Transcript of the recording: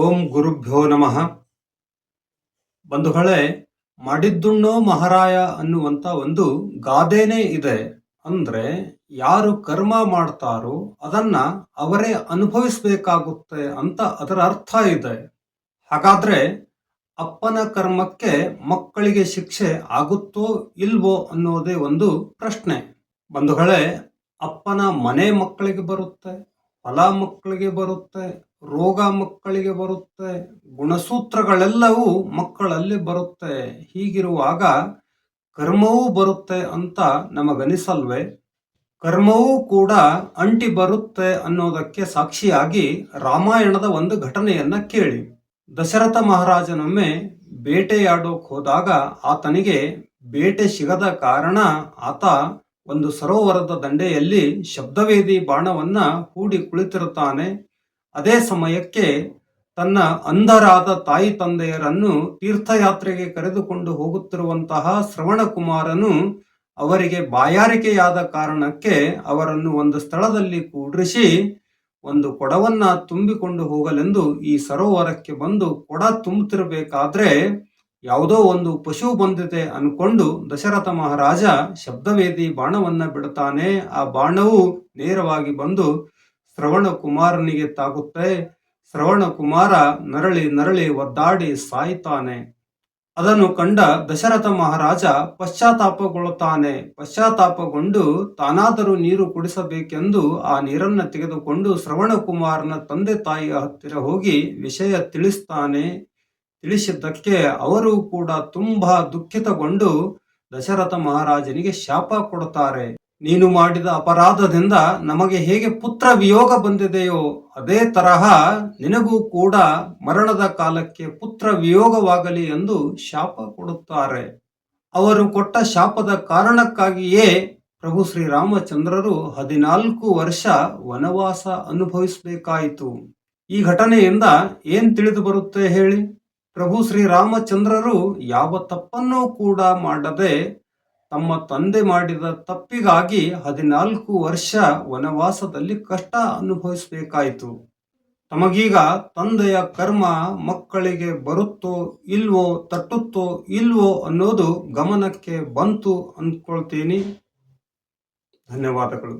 ಓಂ ಗುರುಭ್ಯೋ ನಮಃ. ಬಂಧುಗಳೇ, ಮಾಡಿದ್ದುಣ್ಣೋ ಮಹಾರಾಯ ಅನ್ನುವಂತ ಒಂದು ಗಾದೆನೇ ಇದೆ. ಅಂದ್ರೆ ಯಾರು ಕರ್ಮ ಮಾಡ್ತಾರೋ ಅದನ್ನ ಅವರೇ ಅನುಭವಿಸಬೇಕಾಗುತ್ತೆ ಅಂತ ಅದರ ಅರ್ಥ ಇದೆ. ಹಾಗಾದ್ರೆ ಅಪ್ಪನ ಕರ್ಮಕ್ಕೆ ಮಕ್ಕಳಿಗೆ ಶಿಕ್ಷೆ ಆಗುತ್ತೋ ಇಲ್ವೋ ಅನ್ನೋದೇ ಒಂದು ಪ್ರಶ್ನೆ. ಬಂಧುಗಳೇ, ಅಪ್ಪನ ಮನೆ ಮಕ್ಕಳಿಗೆ ಬರುತ್ತೆ, ಹೊಲ ಮಕ್ಕಳಿಗೆ ಬರುತ್ತೆ ರೋಗ ಮಕ್ಕಳಿಗೆ ಬರುತ್ತೆ, ಗುಣಸೂತ್ರಗಳೆಲ್ಲವೂ ಮಕ್ಕಳಲ್ಲಿ ಬರುತ್ತೆ. ಹೀಗಿರುವಾಗ ಕರ್ಮವೂ ಬರುತ್ತೆ ಅಂತ ನಮಗನಿಸಲ್ವೇ? ಕರ್ಮವೂ ಕೂಡ ಅಂಟಿ ಬರುತ್ತೆ ಅನ್ನೋದಕ್ಕೆ ಸಾಕ್ಷಿಯಾಗಿ ರಾಮಾಯಣದ ಒಂದು ಘಟನೆಯನ್ನ ಕೇಳಿ. ದಶರಥ ಮಹಾರಾಜನೊಮ್ಮೆ ಬೇಟೆಯಾಡೋಕ್ ಹೋದಾಗ ಆತನಿಗೆ ಬೇಟೆ ಸಿಗದ ಕಾರಣ ಆತ ಒಂದು ಸರೋವರದ ದಂಡೆಯಲ್ಲಿ ಶಬ್ದವೇದಿ ಬಾಣವನ್ನ ಹೂಡಿ ಕುಳಿತಿರುತ್ತಾನೆ. ಅದೇ ಸಮಯಕ್ಕೆ ತನ್ನ ಅಂಧರಾದ ತಾಯಿ ತಂದೆಯರನ್ನು ತೀರ್ಥಯಾತ್ರೆಗೆ ಕರೆದುಕೊಂಡು ಹೋಗುತ್ತಿರುವಂತಹ ಶ್ರವಣ ಕುಮಾರನು ಅವರಿಗೆ ಬಾಯಾರಿಕೆಯಾದ ಕಾರಣಕ್ಕೆ ಅವರನ್ನು ಒಂದು ಸ್ಥಳದಲ್ಲಿ ಕೂಡ್ರಿಸಿ ಒಂದು ಕೊಡವನ್ನ ತುಂಬಿಕೊಂಡು ಹೋಗಲೆಂದು ಈ ಸರೋವರಕ್ಕೆ ಬಂದು ಕೊಡ ತುಂಬುತ್ತಿರಬೇಕಾದ್ರೆ ಯಾವುದೋ ಒಂದು ಪಶು ಬಂದಿದೆ ಅನ್ಕೊಂಡು ದಶರಥ ಮಹಾರಾಜ ಶಬ್ದವೇದಿ ಬಾಣವನ್ನ ಬಿಡುತ್ತಾನೆ. ಆ ಬಾಣವು ನೇರವಾಗಿ ಬಂದು ಶ್ರವಣ ಕುಮಾರನಿಗೆ ತಾಗುತ್ತೆ. ಶ್ರವಣ ಕುಮಾರ ನರಳಿ ನರಳಿ ಒದ್ದಾಡಿ ಸಾಯ್ತಾನೆ. ಅದನ್ನು ಕಂಡ ದಶರಥ ಮಹಾರಾಜ ಪಶ್ಚಾತ್ತಾಪಗೊಳ್ಳುತ್ತಾನೆ. ಪಶ್ಚಾತ್ತಾಪಗೊಂಡು ತಾನಾದರೂ ನೀರು ಕುಡಿಸಬೇಕೆಂದು ಆ ನೀರನ್ನು ತೆಗೆದುಕೊಂಡು ಶ್ರವಣ ಕುಮಾರನ ತಂದೆ ತಾಯಿಯ ಹತ್ತಿರ ಹೋಗಿ ವಿಷಯ ತಿಳಿಸ್ತಾನೆ. ತಿಳಿಸಿದ್ದಕ್ಕೆ ಅವರು ಕೂಡ ತುಂಬಾ ದುಃಖಿತಗೊಂಡು ದಶರಥ ಮಹಾರಾಜನಿಗೆ ಶಾಪ ಕೊಡುತ್ತಾರೆ. ನೀನು ಮಾಡಿದ ಅಪರಾಧದಿಂದ ನಮಗೆ ಹೇಗೆ ಪುತ್ರ ವಿಯೋಗ ಬಂದಿದೆಯೋ ಅದೇ ತರಹ ನಿನಗೂ ಕೂಡ ಮರಣದ ಕಾಲಕ್ಕೆ ಪುತ್ರ ವಿಯೋಗವಾಗಲಿ ಎಂದು ಶಾಪ ಕೊಡುತ್ತಾರೆ. ಅವರು ಕೊಟ್ಟ ಶಾಪದ ಕಾರಣಕ್ಕಾಗಿಯೇ ಪ್ರಭು ಶ್ರೀರಾಮಚಂದ್ರರು ಹದಿನಾಲ್ಕು ವರ್ಷ ವನವಾಸ ಅನುಭವಿಸಬೇಕಾಯಿತು. ಈ ಘಟನೆಯಿಂದ ಏನ್ ತಿಳಿದು ಬರುತ್ತೆ ಹೇಳಿ? ಪ್ರಭು ಶ್ರೀರಾಮಚಂದ್ರರು ಯಾವ ತಪ್ಪನ್ನೂ ಕೂಡ ಮಾಡದೆ ತಮ್ಮ ತಂದೆ ಮಾಡಿದ ತಪ್ಪಿಗಾಗಿ ಹದಿನಾಲ್ಕು ವರ್ಷ ವನವಾಸದಲ್ಲಿ ಕಷ್ಟ ಅನುಭವಿಸಬೇಕಾಯಿತು. ತಮಗೀಗ ತಂದೆಯ ಕರ್ಮ ಮಕ್ಕಳಿಗೆ ಬರುತ್ತೋ ಇಲ್ವೋ, ತಟ್ಟುತ್ತೋ ಇಲ್ವೋ ಅನ್ನೋದು ಗಮನಕ್ಕೆ ಬಂತು ಅಂದ್ಕೊಳ್ತೀನಿ. ಧನ್ಯವಾದಗಳು.